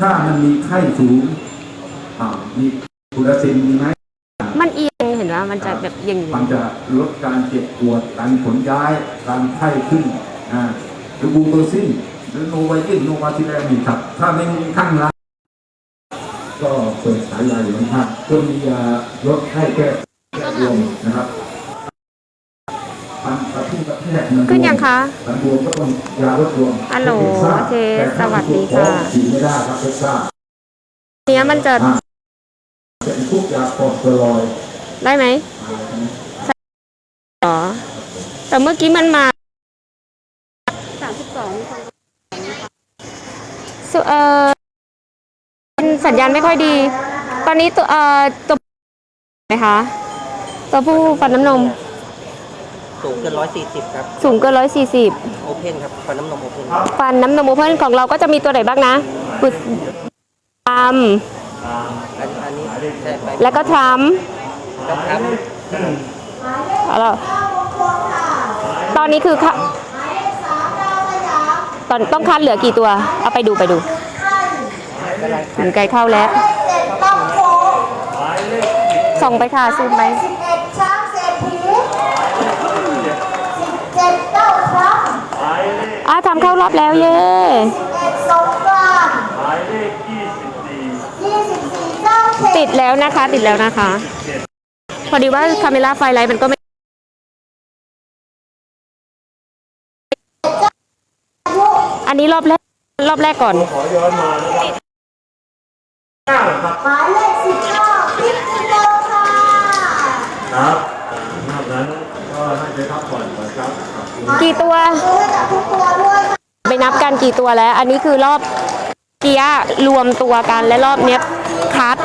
ถ้ามันมีไข้สูงอ่ามีกุลซินมีไหมมันเอียงเห็นว่ามันจะแบบอย่างนี้มันจะลดการเจ็บปวดการขนย้ายการไข้ขึ้นอ่าหรือบูโตซินหรือโนไวตินโนวาซิแลมีครับ ถ้าไม่มีข้างรักก็เปิดสายยาอยู่นะครับก็มียาลดไข้แก้แก้รวมนะครับทำกระ ขึ้นยังคะฮัลโหลเท็กซ่าโอเคสวัสดีค่ะเนี้ยมันจะเป็นพวกยาคอร์สเตอยได้ไหมอ๋อแต่เมื่อกี้มันมาสามสิบสองเอ่อสัญญาณไม่ค่อยดี ตอนนี้ตัวเอ่อตัวไหมคะ ตัวผู้ฟันน้ำนม สูงเกินร้อยสี่สิบครับ สูงเกินร้อยสี่สิบโอเพนครับฟันน้ำนมโอเพนฟันน้ำนมโอเพ่นของเราก็จะมีตัวไหนบ้างนะปุดทรัมอันอันนี้ใช่ไปแล้วก็ทรัมแล้วครับแล้วตอนนี้คือค่ะตอนต้องคัดเหลือกี่ตัว เอาไปดูไปดูถึงไกลเข้าแล้วต้องโค้งส่องไปค่ะซูมไปสิบเอ็ดช้างเศรษฐีสิบเจ็ดเจ้าพระ อะทำเข้ารอบแล้วเย่สิบเอ็ดสงกรานต์หมายเลขยี่สิบสี่ยี่สิบสี่เจ้าเขติตดแล้วนะคะ ติดแล้วนะคะ พอดีว่าคาเมล่าไฟไลท์มันก็ไม่อันนี้รอบแรกรอบแรกก่อนหมายเลขสิบห้าพิษณุค่ะครับนอกนั้นก็ให้ไปพักผ่อนก่อนครับ กี่ตัว ไปนับกันกี่ตัวแล้ว อันนี้คือรอบเกียร์รวมตัวกันและรอบเนี้ยคัด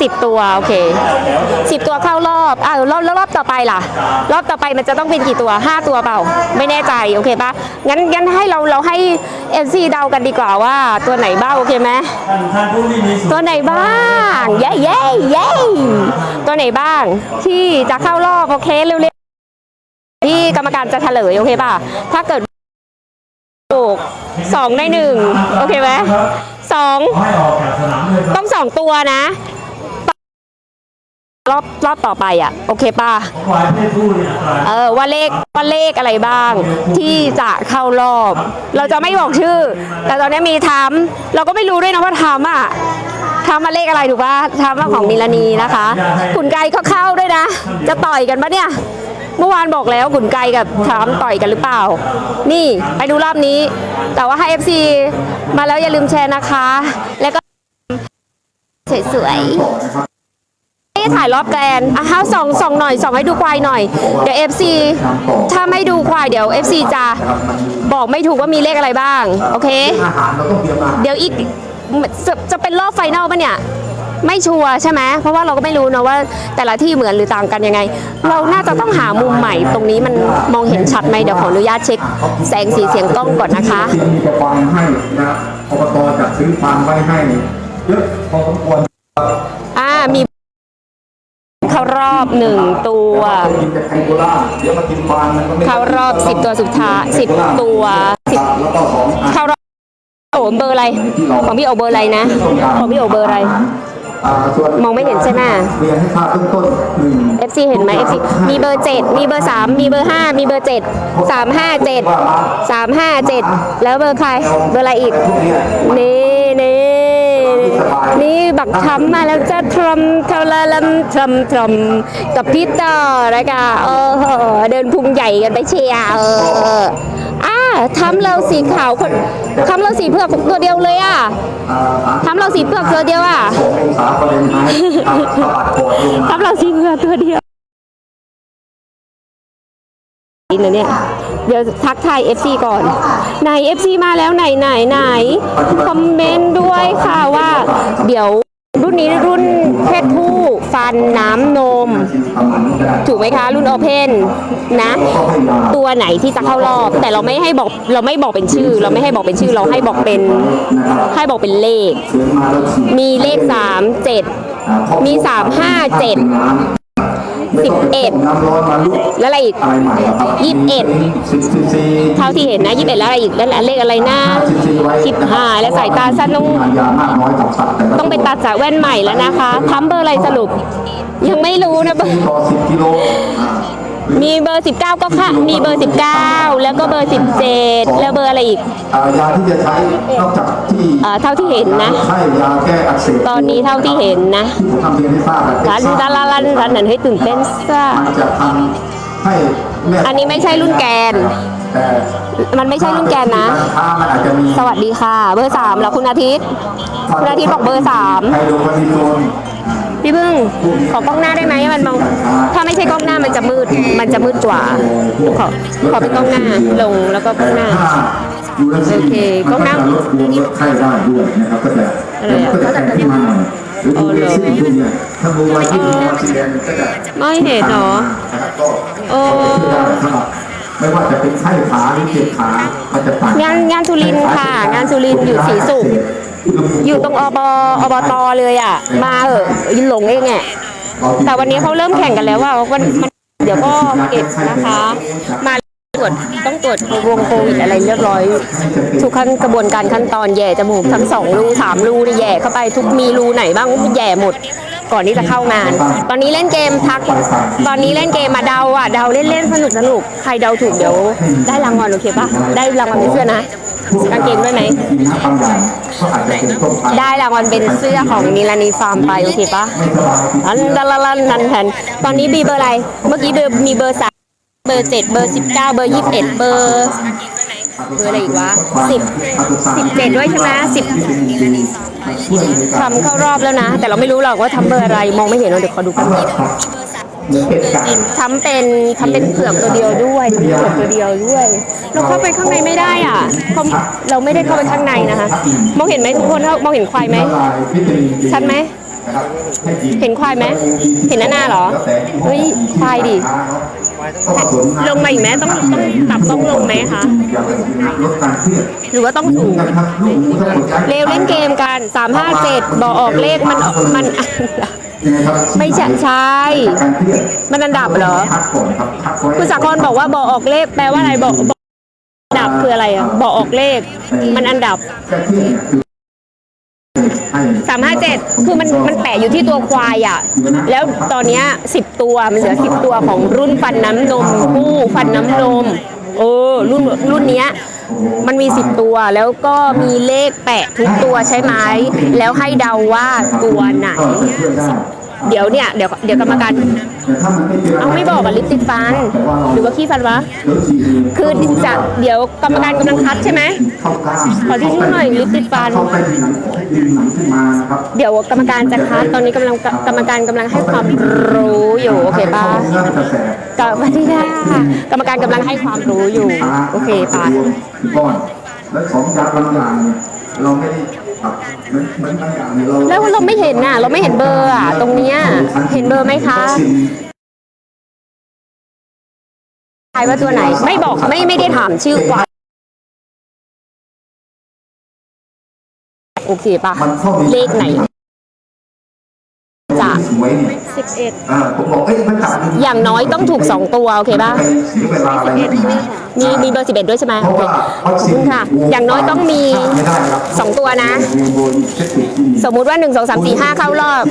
สิบตัวโอเคสิบตัวเข้ารอบอ้าวรอบแล้วรอบต่อไปล่ะ รอบต่อไปมันจะต้องเป็นกี่ตัวห้าตัวเปล่า ไม่แน่ใจโอเคปะงั้นงั้นให้เราเราให้เอซีเดากันดีกว่าว่าตัวไหนบ้างโอเคไหมตัวไหนบ้างเย้เย้เย้ตัวไหนบ้างที่จะเข้ารอบโอเคเร็ว ที่กรรมการจะเฉลยโอเคป่ะ ถ้าเกิดถูกสองในหนึ่งโอเคไหมสองต้องสองตัวนะ รอบรอบต่อไปอะ โอเคป่ะเออว่าเลขว่าเลขอะไรบ้าง ที่จะเข้ารอบ เราจะไม่บอกชื่อ แต่ตอนนี้มีทำเราก็ไม่รู้ด้วยนะว่าทำอะทำมาเลขอะไรถูกป่ะทำมาของมิลานีนะคะขุนไก่ก็เข้าด้วยนะ จะต่อยกันปะเนี่ย เมื่อวานบอกแล้วขุนไก่กับทามต่อยกันหรือเปล่า นี่ไปดูรอบนี้ แต่ว่าให้ FC มาแล้วอย่าลืมแชร์นะคะ แล้วก็สวยๆถ่ายรอบแกรนอะห้าส่องส่องหน่อยส่องให้ดูควายหน่อย เดี๋ยว FC ถ้าไม่ดูควายเดี๋ยว FC จะบอกไม่ถูกว่ามีเลขอะไรบ้าง โอเค เดี๋ยวอีกจะจะเป็นรอบไฟนอลปะเนี่ย ไม่ชัวร์ใช่ไหมเพราะว่าเราก็ไม่รู้นะว่าแต่ละที่เหมือนหรือต่างกันยังไง เราน่าจะต้องหามุมใหม่ตรงนี้มันมองเห็นชัดไหมเดี๋ยวขออนุญาตเช็ค แสงสีเสียงกล้องก่อนนะคะมีกระปังให้นะอบตจัดซื้อฟางไว้ให้เยอะพอสมควรอ่ามีเข้ารอบหนึ่งตัวเข้ารอบ10ตัวสุดท้าย10ตัวสิบแล้วเข้ารอบโอ้เบอร์อะไร ของพี่โอเบอร์อะไรนะ ของพี่โอเบอร์อะไร มองไม่เห็นใช่ไหมเรียนให้ทราบเบื้องต้นหนึ่ง FC เห็นไหม FC มีเบอร์ 7 มีเบอร์ 3 มีเบอร์ 5 มีเบอร์ 7 3 5 7 3 5 7 แล้วเบอร์ใคร เบอร์อะไรอีก นี่นี่นี่บักทำมาแล้วจะทรมทรลำทรมทรมกับพี่ต่อนะคะเออเดินพุงใหญ่กันไปเชียร์เอออ่า ทำเราสีขาวคนทำเราสีเผือกตัวเดียวเลยอะอ่าสามทำเราสีเผือกตัวเดียวอะสององศาฟาเรนไฮต์ครับสะบัดโกดลงมาทำเราสีเผือกตัวเดียวอินนะเนี่ยเดี๋ยวทักทาย FC ก่อน ไหน FC มาแล้วไหนไหนไหนคอมเมนต์ด้วยค่ะว่า เดี๋ยวรุ่ นนี้รุ่นเพศผู้ ฟันน้ำนม ถูกไหมคะ รุ่นโอเพนนะ ตัวไหนที่จะเข้ารอบ แต่เราไม่ให้บอกเราไม่บอกเป็นชื่อ เราไม่ให้บอกเป็นชื่อเราให้บอกเป็นให้บอกเป็นเลข มีเลขสามเจ็ดมีสามห้าเจ็ด สามห้าเจ็ดสิบเอ็ดน้ำร้อนมาลุกแล้วอะไรอีกอะไรใหม่อะครับยี่สิบเอ็ดสิบสี่สี่เท่าที่เห็นนะยี่สิบเอ็ดแล้วอะไรอีกแล้วเลขอะไรนะสิบสี่ไว้สิบห้าและสายตาสั้นต้องยามากน้อยกับสัตว์แต่ละต้องไปตัดสายแว่นใหม่แล้วนะคะทำเบอร์อะไรสรุป ยังไม่รู้นะเบอร์ ต่อสิบกิโลอ่ามีเบอร์ 19 ก็ค่ะมีเบอร์ 19 แล้วก็เบอร์ 17 แล้วเบอร์อะไรอีก อ่ายาที่จะใช้นอกจากที่อ่าเท่าที่เห็นนะ ใช่ยาแก้อักเสบตอนนี้เท่าที่เห็นนะที่ผมทำเรียนให้ทราบอะรันดาลาลันรันนันให้ตื่นเต้นซ่า มันจะทำให้แม่อันนี้ไม่ใช่รุ่นแกน แต่มันไม่ใช่รุ่นแกนนะการค้ามันอาจจะมีสวัสดีค่ะ เบอร์3แล้วคุณอาทิตย์ คุณอาทิตย์บอกเบอร์สามไฮโดรคอร์ติโซน พี่พึ่งขอกล้องหน้าได้ไหมมันมองถ้าไม่ใช่กล้องหน้ามันจะมืดมันจะมืดกว่าขอขอเป็นกล้องหน้าลงแล้วก็กล้องหน้าแต่ถ้อยู่ในซีโอเคกล้องหน้ามันก็จะลดบวมลดไข้ได้ด้วยนะครับก็จะอะไรอะก็จะแข็งขึ้นมาหน่อยหรืออ๋ดูอเหรในอซีดูเนี่ยถ้าดูไวที่ดูมาสีแดงก็จะไม่เห็นเหรอนะครับก็โอ้ก็จะช่วยได้สำหรับไม่ว่าจะเป็นไข้ขาหรือเจ็บขามันจะต่างงานงานสุรินทร์ค่ะ งานสุรินทร์อยู่ศรีสุข อยู่ตรงอบอบตเลยอะ มาเหอะหลงเองอะแต่วันนี้เขาเริ่มแข่งกันแล้วว่ามันเดี๋ยวก็เก็บนะคะ มาตรวจต้องตรวจวงโควิดอะไรเรียบร้อย ทุกขั้นกระบวนการขั้นตอนแย่จมูกทั้งสองรูสามรูนี่แย่เข้าไปทุกมีรูไหนบ้างแย่หมด ก่อนที่จะเข้างาน ตอนนี้เล่นเกมพัก ตอนนี้เล่นเกมมาเดาอะเดาเล่นเล่นๆสนุกสนุกใครเดาถูกเดี๋ยวได้รางวัลโอเคปะได้รางวัลเป็นเสื้อนะกางเกงด้วยไหมบางอย่างก็อาจจะเป็นต้มผัดได้รางวัลเป็นเสื้อของนิลานีฟาร์มไปโอเคปะอันดาลาลันนันแทนตอนนี้มีเบอร์อะไร เมื่อกี้เบอร์มีเบอร์สามเบอร์เจ็ดเบอร์สิบเก้าเบอร์ยี่สิบเอ็ดเบอร์ เบอร์อะไรอีกวะสิบสิบเจ็ดด้วยใช่ไหมสิบทำเข้ารอบแล้วนะ แต่เราไม่รู้หรอกว่าทำเบอร์อะไรมองไม่เห็นเราเดี๋ยวขอดูกันเหมือนเป็ดกัดทำเป็นทำเป็นเผือกตัวเดียวด้วยทำเป็นเผือกตัวเดียวด้วย เราเข้าไปข้างในไม่ได้อะเพราะเราไม่ได้เข้าไปข้างในนะคะ มองเห็นไหมทุกคนมองเห็นควายไหมละลายวิตามินดีชัดไหมนะครับให้กิเห็นควายไหมเห็นหน้าหน้าเหรอเฮ้ยควายดิ ลงมาอีกไหมต้องต้องปรับต้องลงไหมคะอย่าไปลดการเครียดหรือว่าต้องสูงนะครับลูกหมูทั้งหมดเร็วเล่นเกมกัน357บอกออกเลขมันมันยังไงครับไม่ใช่ใช่การเครียดมันอันดับเหรอพักก่อนครับพักไว้คุณสากรบอกว่าบอกออกเลขแปลว่าอะไรบอกบอกอันดับคืออะไรอะบอกออกเลขมันอันดับ แก้เครียดเจ็ดคือมันมันแปะอยู่ที่ตัวควายอะ แล้วตอนนี้สิบตัวมันเหลือสิบตัวของรุ่นฟันน้ำนมคู่ฟันน้ำนมเออรุ่นรุ่นเนี้ยมันมีสิบตัวแล้วก็มีเลขแปะทุกตัวใช่ไหมแล้วให้เดาว่าตัวไหนสิบ เดี๋ยวเนี่ยเดี๋ยวเดี๋ยวกรรมการแต่ถ้ามันไม่เป็นอะไรเอาไม่บอกอะลิปติดฟัน หรือว่าขี้ฟันวะเดี๋ยวทีเดียวคือจะเดี๋ยวกรรมการกำลังคัดใช่ไหมเข้ากล้ามขอที่ช่วยหน่อยลิปติดฟันเข้าใต้ผิวหนังให้ดึงหนังขึ้นมานะครับเดี๋ยวกรรมการจะคัดตอนนี้กำลังกรรมการกำลังให้ความรู้อยู่โอเคปะเนื้อมันจะแสบกรรมการกรรมการกำลังให้ความรู้อยู่ โอเคปะรวมคือก้อนและของยาบางอย่างเนี่ยเราไม่ได้ ปรับเหมือนเหมือนบางอย่างเนี่ยเราแล้วเราไม่เห็นน่ะเราไม่เห็นเบอร์อะตรงเนี้ยเห็นเบอร์ไหมคะ ทายว่าตัวไหน ไม่บอกไม่ไม่ได้ถามชื่อกว่าโอเคปะมันเข้าไปเลขไหนจ้ะส วยเนี่ยสิบเอ็ดอ่าผมบอกเอ้ยมันจับอย่างน้อยต้องถูกสองตัวโอเคปะไปเสียเวลาอะไรนักหนามีมีเบอร์สิบเอ็ดด้วยใช่ไหมเพราะโอเคว่าขอบคุณค่ะ อย่างน้อยต้องมีไม่ได้ครับสองตัวนะ สมมุติว่าหนึ่งสองสามสี่ห้าเข้ารอบ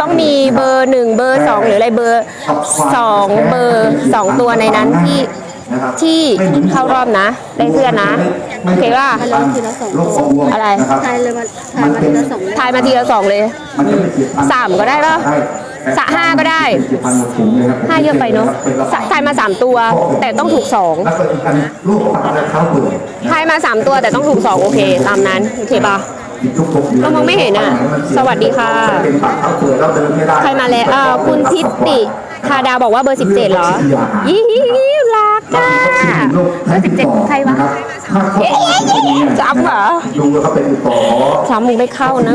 ต้องมีเบอร์หนึ่งเบอร์สองหรืออะไรเบอร์สองเบอร์สองตัวในนั้นที่ ที่เข้ารอบนะได้เสื้อนะโอเคป่ะอะไรทายเลยมันทายมาทีละสองทายมาทีละสองเลยสามก็ได้ปะสะห้าก็ได้ห้าเยอะไปเนอะสะทายมาสามตัว แต่ต้องถูกสองแล้วก็อีกอันลูกปลาและเท้าเปื่อยทายมาสามตัวแต่ต้องถูกสองโอเค ตามนั้นโอเคป่ะเรามองไม่เห็นอะสวัสดีค่ะเป็นปลาเท้าเปื่อยเราเดินไม่ได้ใครมาแล้วอ่าคุณทิติคาดาบอกว่าเบอร์ 17 เหรอยี่หิรั กอะเบอร์17ใครวะเอ๊ะจำเหรอดูแล้วเขาเป็นต่อจำมึงไม่เข้านะ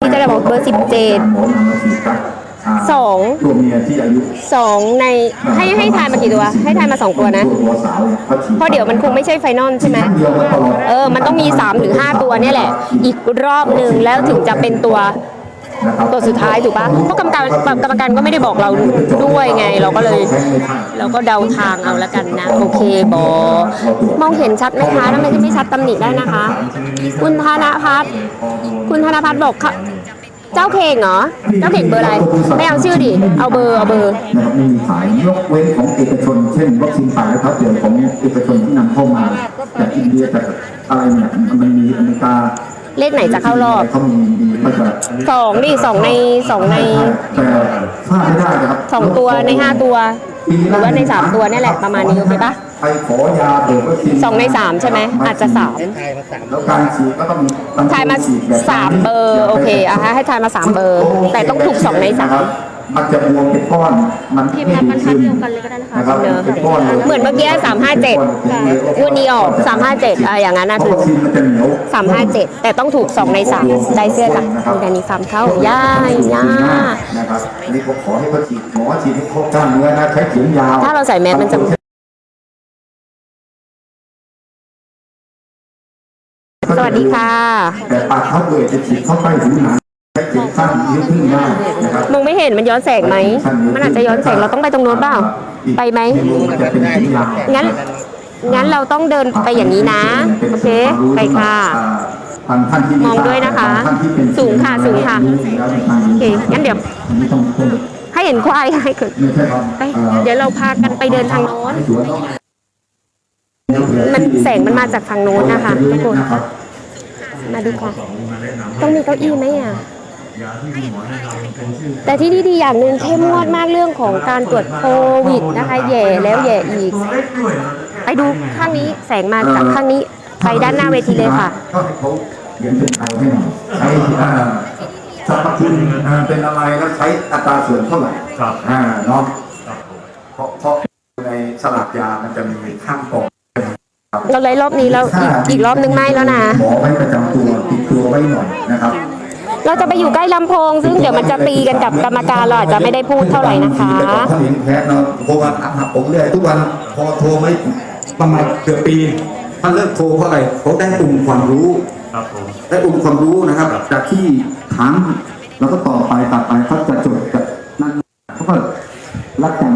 ที่จะได้บอกเบอร์สีครับาสองตัวเมียที่อายุสองในให้ให้ทายมากี่ตัว ให้ทายมาสองตัวนะ เพราะเดี๋ยวมันคงไม่ใช่ไฟนอลใช่ไหมเออ มันต้องมี3หรือ5ตัวนี่แหละ อีกรอบหนึ่งแล้วถึงจะเป็นตัว ตัวสุดท้ายถูกปะเพราะกรรมการกรรมการก็ไม่ได้บอกเราด้วยไง เราก็เลยเราก็เดาทางเอาแล้วกันนะ โอเคบอมองเห็นชัดไหมคะทำไมที่ไม่ชัดตำหนิได้นะคะ คุณธนพัฒน์คุณธนพัฒน์บอกค่ะเจ้าเข่งเหรอ เจ้าเข่งเบอร์อะไร ไม่เอาชื่อดิ เอาเบอร์ เอาเบอร์นะครับไม่มีขายยกเว้นของเอกชน เช่นวัคซีนฝ่ายและทับเดียวของเอกชนที่นำเข้ามาจากอินเดียจากอะไรเนี่ย มันมีอเมริกา เลขไหนจะเข้ารอบเขามีมีก็จะสองดิสองในสองในแต่พลาดไม่ได้นะครับสองตัวในห้าตัวหรือว่าในสามตัวเนี่ยแหละประมาณนี้โอเคปะไปขอยาเบิกวัคซีนสองในสามใช่ไหมอาจจะสามทายมาสามแล้วการฉีดก็ต้องต้องทายมาฉีดแบบสามเบอร์โอเคอะให้ทายมาสามเบอร์ แต่ต้องถูกสองในสาม มันจะบวมเป็นก้อน มันพิมพ์บรรทัดเดียวกันเลยก็ได้นะคะนะครับเดี๋ยวเป็นก้อนลยเหมือนเมื่อกี้สามห้าเจ็ดวันนี้ออกสามห้าเจ็ดอะอย่างนั้นนะเพถูราะกวัคซีนมันจะเหนียวสามห้าเจ็ดแต่ต้องถูกสองในสามได้เสื้อจากคุณการนีฟาร์มเข้าย่ายย่านะครับอันนี้ผมขอให้เขาฉีดหมอฉีดให้ครบกล้ามเนื้อนะใช้เข็มยาว ถ้าเราใส่แมสมันจะสวัสดีค่ะ แต่ปากเขาเลยจะฉีดเข้าไปถึงหนังใช้เข็ม สั้นยืดขึ้นได้นะครับมองไม่เห็นมันย้อนแสงไหม มันอาจจะย้อนแสงเราต้องไปตรงโน้นเปล่า ไปไหมมันจะเป็นเข็มยาวงั้น งั้นเราต้องเดินไปอย่างนี้นะ โอเค ไปค่ะทางท่านที่มองด้วยนะคะท่านที่เป็นสูงค่ะ สูงค่ะ โอเค งั้นเดี๋ยวอันนี้ต้องต้องให้เห็นควายให้เกิดไม่ใช่ครับไป เดี๋ยวเราพากันไปเดินทางโน้นสวนมันแสงมันมาจากทางโน้นนะคะทุกคนรับมาดูค่ะ ต้องมีเก้าอี้ไหมอะ แต่ที่นี่ดีอย่างหนึ่งเข้มงวดมากเรื่องของการตรวจโควิดนะคะแย่แล้วแย่อีก ไปดูข้างนี้แสงมาจากข้างนี้ไปด้านหน้าเวทีเลยค่ะก็ให้เขาเขียนเป็นไทยให้หน่อยใช้อ่าสรรพคุณอ่าเป็นอะไรแล้วใช้อัตราส่วนเท่าไหร่ครับอ่าเนาะเพราะเพราะในสลักยามันจะมีข้างกล่องเราเลยรอบนี้แล้วอีกอีกรอบนึงไม่แล้วนะหมอไว้ประจำตัวติดตัวไว้หน่อยนะครับ เราจะไปอยู่ใกล้ลำโพง ซึ่งเดี๋ยวมันจะตีกันกับกรรมการเราอาจจะไม่ได้พูดเท่าไหร่นะคะแต่ก่อนเขาเลี้ยงแพะเนาะโทรมาถามหาผมเรื่อยทุกวันพอโทรไม่ประมาณเกือบปีถ้าเลิกโทรเพราะอะไรเขาได้องค์ความรู้ ครับผม ได้องค์ความรู้นะครับ จากที่ถามแล้วก็ต่อไปตัดไปเขาจะจดกับนั่นเขาก็รักกัน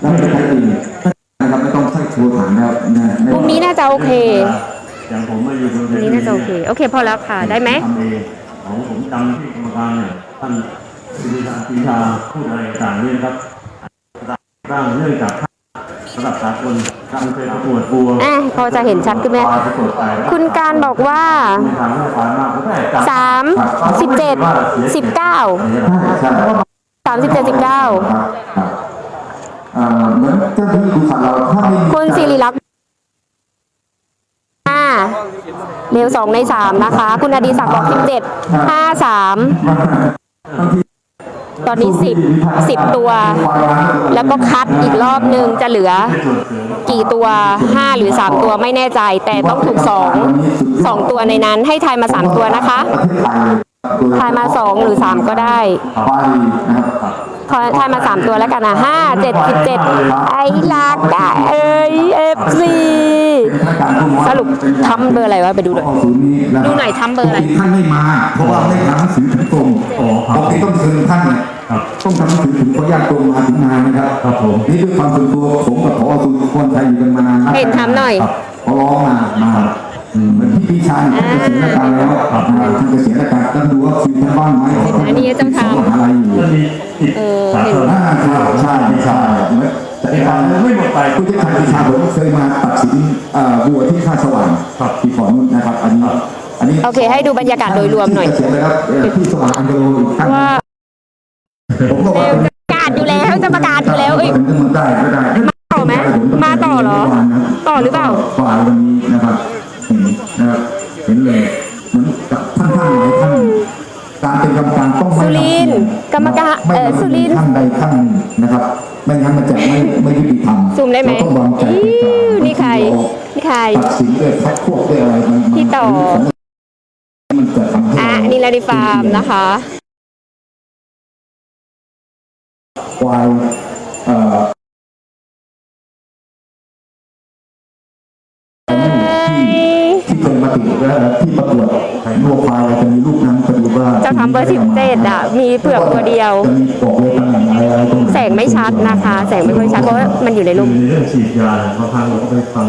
แล้วจะใช้เองนะครับไม่ต้องใช้โทรถามแล้วนะไม่มุมนี้น่าจะโอเคอย่างผมมาอยู่บนเวมุมทีนี้น่าจะโอเค โอเค พอแล้วค่ะ ได้ไหม ทำเอง ของผมจำที่กรรมการเนี่ยท่านสิริชาปีชาพูดอะไรต่างๆนี่นะครับตั้งเนื่องจากระดับสากลการเคยประกวดบัวอะพอจะเห็นชัดขึ้นไหมประกวดไปคุณการบอกว่ามีทางเลือกผ่านมากผมได้จำสามสิบเจ็ดสิบเก้าใช่สามสิบเจ็ดสิบเก้าครับครับเอ่อเหมือนเจ้าหน้าที่บริษัทเราถ้าไม่มีคุณสิริลักษณ์ห้า เร็วสองในสามนะคะ คุณอดีศักดิ์บอกสิบเจ็ดห้าสามตอนนี้สิบสิบตัว แล้วก็คัดอีกรอบหนึ่งจะเหลือ กี่ตัวห้าหรือสามตัวไม่แน่ใจ แต่ต้องถูกสองสองตัวในนั้น ให้ทายมาสามตัวนะคะทศไทยทายมาสองหรือสามก็ได้ไทายมาสามตัวแล้วกันนะห้าเจ็ดสิบเจ็ดไอ้ลักได้เอ้ยเอฟซี สรุปทำเบอร์อะไรวะไปดูหน่อยดูหน่อยทำเบอร์อะไรปกติท่านไม่มา เพราะว่าไม่ทำหนังสือถึงกรมปกติต้องเชิญท่านเนี่ยต้องทำหนังสือถึงขออนุญาตกรมมาถึงงานนะครับครับผมนี่ด้วยความส่วนตัวผมกับพอสุนทรไทยอยู่กันมานานเห็นทำหน่อยพอร้องมามาเหมือนพี่พี่ชายท่านเกษียณราชการแล้วท่านเกษียณราชการต้องดูว่าคิวท่านว่างไหมเพราะท่านอันนี้เจ้าทางสอนอะไรอยู่มันมีอีกเออสาเห็นขาอ่าใช่ใช่ใช่เหมือน แต่ในในกาการรไม่หมดไปผู้ที่ทำปีชาผมเคยมาตัดสินเอ่อบัวที่ท่าสว่างครับที่ขอนนุนนะครับอันนี้อันนี้โอเค ให้ดูบรรยากาศโดยรวมหน่อยเขียนเลยครับเอ่อที่สว่างอันเดโรอีกท่านว่าผมก็ว่าเป็นประกาศอยู่แล้วจะประกาศอยู่แล้วเอ้ยเป็นมันได้ไม่ได้ต่อไหมมาต่อเหรอ ต่อหรือเปล่าฝ่ายวันนี้นะครับเห็นนะครับเห็นเลยเหมือนกับท่านท่านหลายท่านการเป็นกรรมการต้องไม่สุรินทร์กรรมการไม่เอ่อไม่สุรินทร์ท่านใดท่านหนึ่งนะครับ ไม่งั้นมันจะไม่ไม่ยุติธรรมซูมได้ไหมเราต้องวางใจเป็นกลางอื้อนี่ใครนี่ใครตัดสินด้วยพักพวกด้วยอะไรมันมันพี่ต่อมันจะทำให้อะเรานี่ลาดิฟาร์มนะคะควายเอ่อที่ที่เคยมาติดและที่ประกวดไข่นวควายจะมีลูกนั้นจะดูว่าเจ้าทำเบอร์17อะ มีเผือกตัวเดียวจะมีบอกเลยตำ แหน่งอะไรอะไรตรงไหนแสงไม่ชัดนะคะ แสงไม่ค่อยชัดเพราะว่ามันอยู่ในคือรูปในเรื่องฉีดยาเนี่ยบางครั้งเราก็ไปฟัง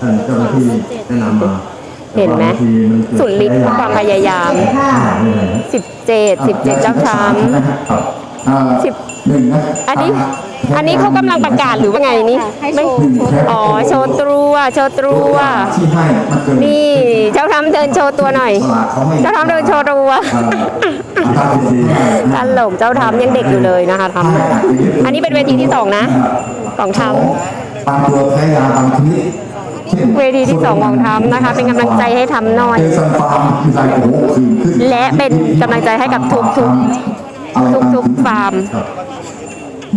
ท่านเจ้าหน้าที่แนะนำมาเห็นไหมแต่บางทีมันเกิดสุดฤทธิ์ความพยายามค่ะไม่ได้17 17เจ้าทครับอ่าสิบหนึ่งนะำอันนี้อันนี้เขากำลังประกาศหรือว่าไงนี่ไม่อ๋อโชว์ตัวโชว์ตัวที่ให้มัน เกินนี่เจ้าทำเดินโชว์ตัวหน่อยตลาดเขาไม่เจ้าทำเดินโชว์ตัวเอ่อตามที่ดีตลกเจ้าทำยังเด็กอยู่เลยนะคะทำอันนี้เป็นเวทีที่สองนะของทบางตัวแพ้ยาบางชนิดเช่นเวทีที่สองของทำนะคะ เป็นกำลังใจให้ทำหน่อยเจสันฟาร์มมีรายโอ้โหคืนขึ้นและเป็นกำลังใจให้กับทุกๆอะไรตามทุกๆฟาร์ม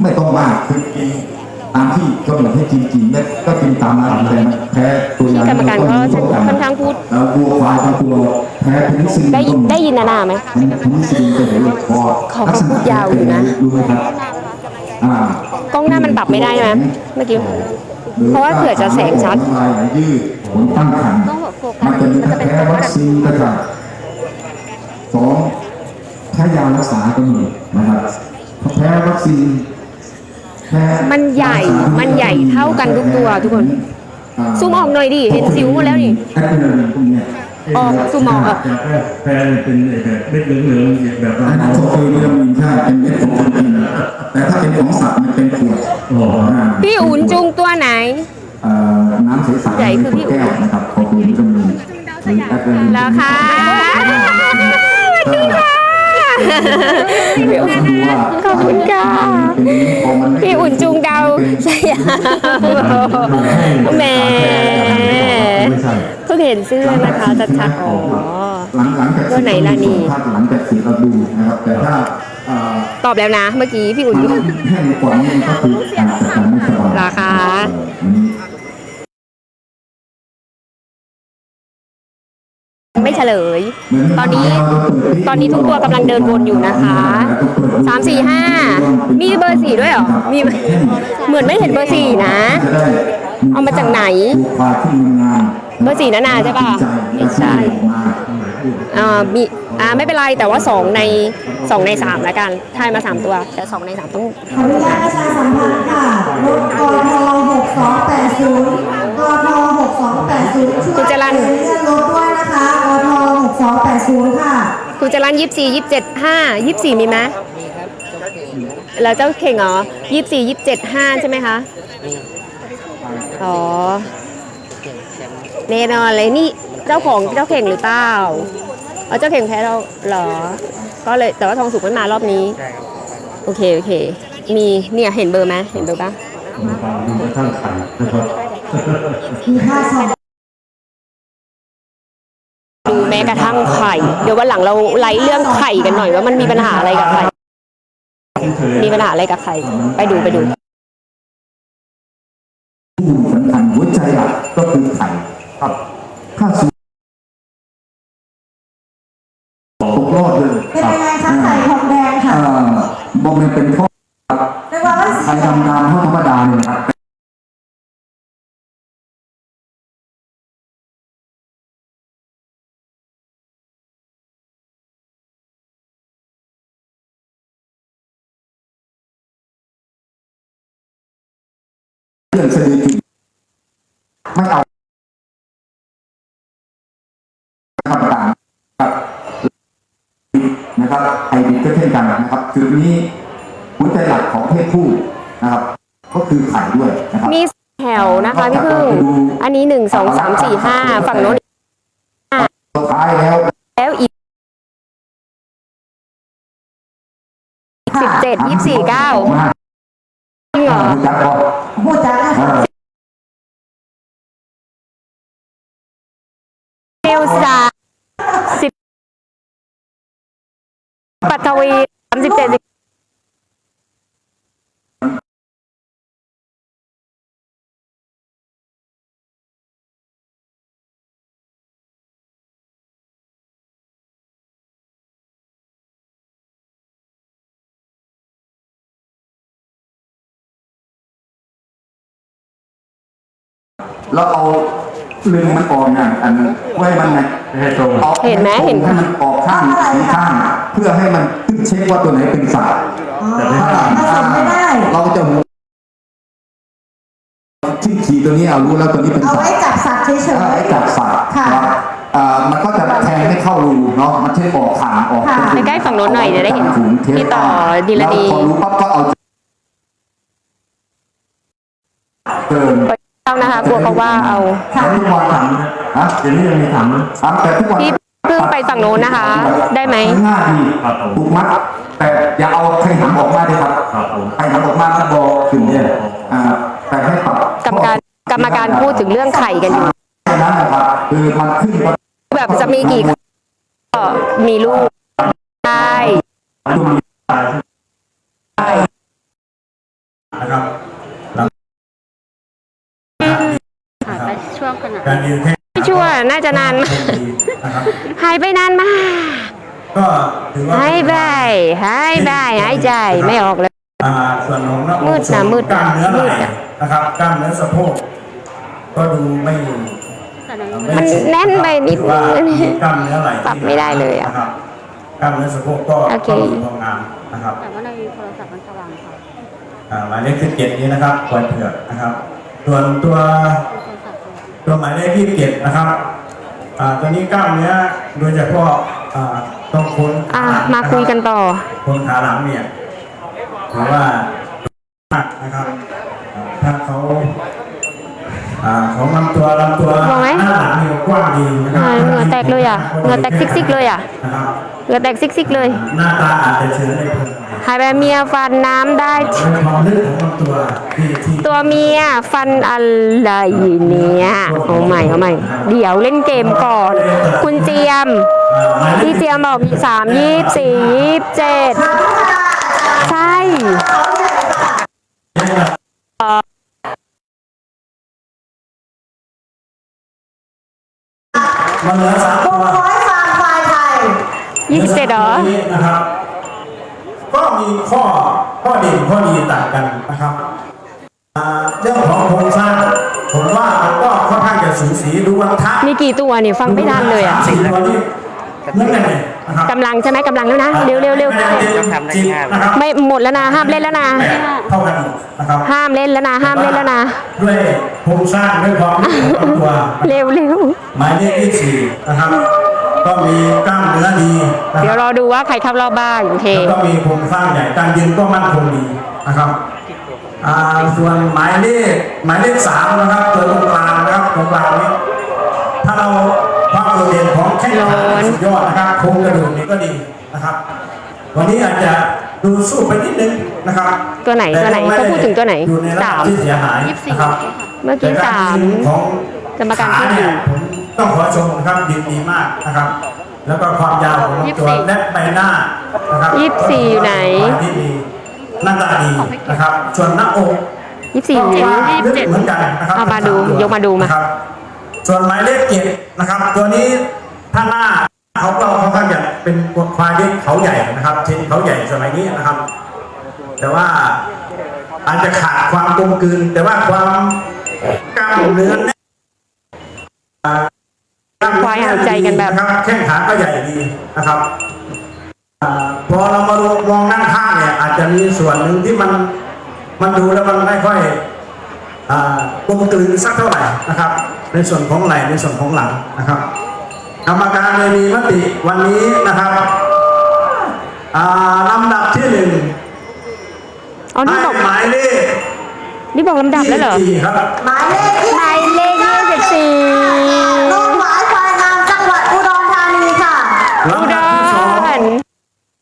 ไม่ต้องมากคือกิน ตามที่กำหนดให้กินกี่เม็ดก็กินตามนั้นแต่มันแพ้ตัวยาที่กรรมการก็ค่อนข้างพูดแล้ววัวควายบางตัวแพ้เพนิซิลลินได้ต้นได้ยินนานาไหมเพนิซิลลินจะเห็นเลยพอเขาก็พูดยาวอยู่นะรู้ไหมครับอ่ากล้องหน้ามันปรับไม่ได้ใช่ไหมเมื่อกี้เพราะว่าเผื่อจะแสงชัดลายยืดผลตั้งครรภ์มันจะมีทั้งแพ้วัคซีนกระจายสองแพ้ยารักษาก็มีนะครับแพ้วัคซีนแพ้ มันใหญ่ มันใหญ่เท่ากันทุกตัวทุกคนาซูมออกหน่อยดิ เห็นสิวหมดแล้วนี่แอดรีนาลีนพวกเนี้ยออกซูมออกอะจากแพทย์แพทย์เป็นไอ้แบบเม็ดเหลืองๆแบบอันนั้นโซเฟอร์วิตามินใช่เป็นเม็ดของคนกินแต่ถ้าเป็นของสัตว์มันเป็นขวดโอ้โหอ่าพี่อุ่นจุงตัวไหน เอ่อน้ำใสๆใหญ่คือพี่แก้วนะครับโซเฟอร์วิตามินหรือแอดรีนาลีนราคาพี่อุ่นดูว่า ขอบคุณค่ะเป็นพอมันไม่พี่อุ่นจุงเดาสยามแหม่ไม่ใช่เพิ่งเห็นเสื้อนะคะชัดๆอ๋อหลังหลังจากตัวไหนล่ะนี่ภาพหลังจากสิเราดูนะครับแต่ถ้าเอ่อตอบแล้วนะเมื่อกี้พี่อุ่นมันแห้งกว่านี้ก็คือการจัดการไม่สบายราคา เฉลยเหมืตอนนี้ตอนนี้ทุกตัวกำลังเดินวนอยู่นะคะสามสี่ห้ามีเบอร์สี่ด้วยเหรอมีเหมือนไม่เห็นเบอร์สี่นะจะได้เอามาจากไหนดูความที่มีงานเบอร์สี่นานาใช่ป่ะไม่ใช่อ่ามีอ่าไม่เป็นไรแต่ว่าสองในสองในสามแล้วกันทายมาสามตัว แต่สองในสามต้องขออนุญาตประชาสัมพันธ์ค่ะรถกท6280กท 6280ช่วยคุณจรัญเลื่อนรถด้วยนะคะกท6280 ค่ะ คุณจรันยี่สี่ยี่เจ็ดห้ายี่สี่มีไหมแล้วเจ้าเข่งเหรอยี่สี่ยี่เจ็ดห้าใช่ไหมคะนี่อ๋อเก่งแชมป์แน่นอนเลยนี่เจ้าของเจ้าเข่งหรือเปล่าเอาเจ้าเข่งแพ้เราเหรอ ก็เลยแต่ว่าทองสุกไม่มารอบนี้ใช่ครับโอเค โอเค มีเนี่ยเห็นเบอร์ไหมเห็นเบอร์ปะฟังดูกระทั่งขันนะครับ มีค่าชมดูแม้กระทั่งไข่ เดี๋ยววันหลังเราไล่เรื่องไข่กันหน่อยว่ามันมีปัญหาอะไรกับไข่ มีปัญหาอะไรกับไข่ ไปดูไปดูผู้สำคัญหัวใจหลักก็คือไข่ครับถ้าสูตกรอดเลยเป็นยังไงคะใส่ทองแดงค่ะเอ่อบอกมันเป็นข้อครับ เรียกว่าว่าไข่ดำน้ำเท่าธรรมดาเเรื่องสถิติไม่เอาครับต่างครับนะครับไอดิก็เช่นกันนะครับจุดนี้หัวใจหลักของเพศผู้นะครับ ก็คือไข่ด้วยนะครับมีแถวนะคะพี่พึ่งอันนี้หนึ่งสองสามสี่ห้าฝั่งโน้นสุดท้ายแล้ว แล้วอีกสิบเจ็ดยี่สี่เก้าจริงเหรอจักรบอกพูดจ้า สาสิบปัทวีสามสิบเจ็ดแล้วเอา ลึงมันออกเนี่ยอันไว้มันไงให้ตรงอาเห็นไหมเห็น ให้มันออกข้างสีข้าง เพื่อให้มันขึ้นเช็คว่าตัวไหนเป็นสัตว์อ๋อแต่ไม่ถ้าผสมไม่ได้ เราจะหูที่ขี่ตัวนี้เอารู้แล้วตัวนี้เป็นเอาสัตไว้ว์ จับสัตว์เฉถ้ายไอ้จับสัตว์ค่ะเนาะอ่ามันก็จะแทงไม่เข้ารูเนาะ มันเช่ออกขางออกค่ะไปใกล้ฝั่งโน้นหน่อยจะได้เห็นถุงเทปพี่ต่อดีละดีแวพอรู้ปั๊บก็เอาเกิน เอานะคะกลัวเขาว่าเอาแล้วทุกวันถามนะฮะเดี๋ยวนี้ยังมีถามนะถามแต่ทุกวันพี่เพิ่งไปฝั่งโน้นนะคะ ได้ไหมง่ายดีครับผมถูกมัดแต่อย่าเอาใครหำออกมาเลยครับครับผมใครหำออกมาก็บอกถึงเนี่ยอ่าแต่ให้ปรับกรรมการกรรมการพูดถึงเรื่องไข่กันอยู่แค่นั้นนะครับคือมันขึ้นมาแบบจะมีกี่ก็มีลูกใช่ตัวนี้ใช่นะครับ ไปช่วงขณะ การยืนแค่ไม่ชัวร์น่าจะนานมากนะครับหายไปนานมากก็ถือว่าหายไปหายไปหายใจไม่ออกเลยอ่าส่วนของหน้าอกมืดนะส่วนมืดกล้ามเนื้อไหมืล่ดอะนะครับกล้ามเนื้อสะโพกก็ดูไม่แต่นั้นไม่มันแน่นไปนิดถือว่านึงมีกล้ามเนื้อไหล่ปรับไม่ได้เลยอะนะครับกล้ามเนื้อสะโพกก็โอเคก็มีความงามนะครับแต่ว่าในโทรศัพท์มันสว่างค่ะอ่าหมายเลขสิบเจ็ดนี้นะครับควายเผือกนะครับ ส่วนตัว ตัวหมายเลขยี่สิบเจ็ดนะครับอ่าตัวนี้กล้ามเนื้อโดยเฉพาะอ่าตรงโคนอะขาหลังมาคุยกันต่อโคนขาหลังเนี่ยถือว่ามากนะครับอ่าถ้าเขาอ่า ของลำตัวลำตัวมองไหมหน้าหลังนี่กว้างดีนะครัอ่าเหงื่อแตกเลยอะเหงื่อแตกซิกๆเลยอะนะครับเหลือแตกซิกๆเลย หน้าตาอาจจะเชื้อในคนหายไปเมียฟันน้ำได้เป็นความลึกของลำตัวที่ที่ตัวเมียฟันอะไรเนี่ยเอาใหม่เอาใหม่ เดี๋ยวเล่นเกมก่อน คุณเจียมอ่าหมายเลขพี่เจียมบอกมีสามยี่สี่ยี่เจ็ดใช่ มันเหลือสามๆตัวบุกร้อยฟาร์มควายไทย ยี่สิบเจ็ดเหรอนะครับ ก็มีข้อข้อดีข้อดีต่างกันนะครับอ่าเรื่องของโครงสร้างผมว่ามันก็ค่อนข้างจะสูสีดูวันทะมีกี่ตัวเนี่ยฟังไม่ทันเลยอะสี่ตัวนี้เหมือนกันเลยนะครับ กำลังใช่ไหมกำลังแล้วนะเร็วเร็วเร็วจิตนะครับไม่หมดแล้วนะห้ามเล่นแล้วนะเท่ากันหมดนะครับห้ามเล่นแล้วนะห้ามเล่นแล้วนะด้วยโครงสร้างด้วยความยืดของตัวเร็วเร็วหมายเลขที่สี่นะครับก็มีกล้ามเนื้อดีนะเดี๋คยวรับรอดูว่าใครเข้ารอบบ้างโอเคแล้วก็มีโครงสร้างใหญ่การยืนก็มั่นคงดีนะครับอ่าส่วนหมายเลขหมายเลขสามนะครับตัวตรงกลางนะครับตรงกลางนี้ถ้าเราความ โดดเด่นของแข้งขาโลนสุดยอดนะครับโครงกระดูกนี่ก็ดีนะครับ วันนี้อาจจะดูสู้ไปนิดนึงนะครับ ตัวไหนตัวไหนแม่จะพูดถึงตัวไหนอยู่ในระดัสาบมที่เสียหายยี่สิบสี่นะครับค่ะเมื่อกี้แต่สามยืนของกรรมการพูดอยู่ขาเนี่ยผมต้องขอชมนะครับยืนดีมากนะครับ แล้วก็ความยาวของลำตัวและใบหน้านะครับยี่สิบสี่อยู่ไหนที่ดีหน้าตาดีนะครับส่วนหน้าอกยี่สิบสี่อยู่ไหนก็ลึกเหมือนกันนะครับเอามาดูทั้งสตัวยกมาดูมานะครับ ส่วนหมายเลขเจ็ดนะครับ ตัวนี้ถ้าหน้าเขาก็ค่อนข้างจะเป็นควายที่เขาใหญ่นะครับเช่นเขาใหญ่สมัยนี้นะครับ แต่ว่าอาจจะขาดความกลมกลืน แต่ว่าความกล้ามเนื้อแน่นอ่ากล้มควายหายใจกันแบบนะครับแข้งขาก็ใหญ่ดีนะครับอ่าพอเรามาดูมองด้านข้างเนี่ยอาจจะมีส่วนหนึ่งที่มันมันดูแล้วมันไม่ค่อยอ่ากลมกลืนสักเท่าไหร่นะครับ ในส่วนของไหล่ในส่วนของหลังนะครับ กรรมการเลยมีมติวันนี้นะครับอ่าลำดับที่หนึ่งเอานี่บอกหมายเลขนี่บอกลำดับแล้วเหรอยี่สิสี่ครับหมายเลขที่หมายเลขยี่สิบสี่ลูกหวายควายงามจังหวัดอุดรธานีค่ะอุลำดดับที่สองร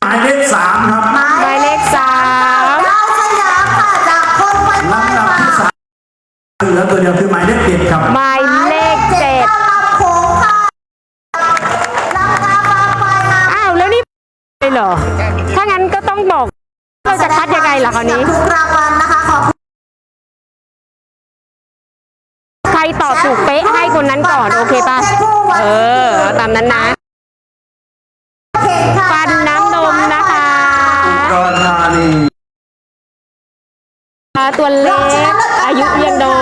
หมายเลขสามครับหมายหมายเลขสามดาวสยามค่ะจากคนไฟไฟลำดับค่ะที่สามเหลือตัวเดียวคือหมายเลข อน โอเคป่ะ เออเอาตามนั้นนะเขตค่ะฟันน้ำนมนะคะกรธานีตัวเล็กอายุยังน้อยหมายเลขสามเจ้าดาวสย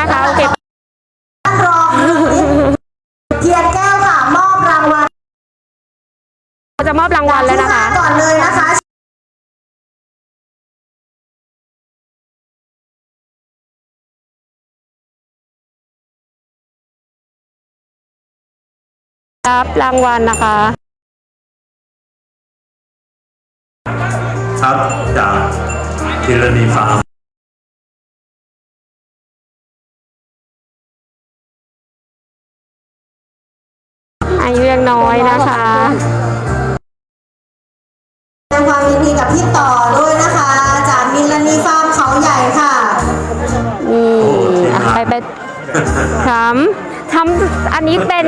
นะคะโอเคท่านรองเทียนแก้วค่ะมอบรางวัลเราจะมอบรางวัลแล้วนะคะ ก่อนเลยนะคะรับรางวัลนะคะ ครับจากทีรณีฟาร์ม อายุยังน้อยนะคะ แสดงความยินดีกับพี่ต่อด้วยนะคะ จากมิลลานีฟาร์มเขาใหญ่ค่ะ นี่อะไปไปทำทำอันนี้เป็น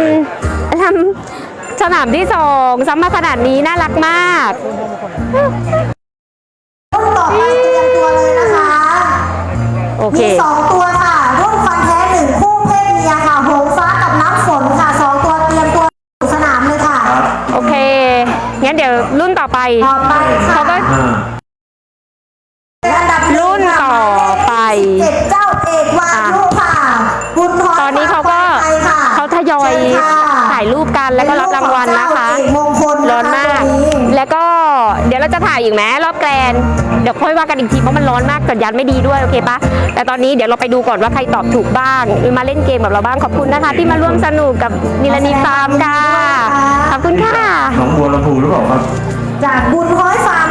ทำสนามที่สองซ้ำมาขนาดนี้น่ารักมาก ต่อไปต่อไปค่ะเขาก็อันดับหงรุ่นต่อไป เจ็ดเจ้าเอกวายุค่ะบุญทรตอนนี้เขาก็ไทยค่ะเขาทยอยเชิญค่ะถ่ายรูปกันแล้วก็รับรางวัลนะคะ เป็นลูกของเจ้าเอกมงคลร้อนมากตัวนี้แล้วก็เดี๋ยวเราจะถ่ายอีกไหมรอบแกรนด์เดี๋ยวค่อยว่ากันอีกทีเพราะมันร้อนมากสัญญาณไม่ดีด้วยโอเคปะแต่ตอนนี้เดี๋ยวเราไปดูก่อนว่าใครตอบถูกบ้างหรือมาเล่นเกมกับเราบ้างขอบคุณนะคะ ที่มาร่วมสนุกกับนิลานีฟาร์มค่ะขอบคุณค่ะ หนองบัวลำพูหรือเปล่าครับ จากบุญร้อยฟาร์ม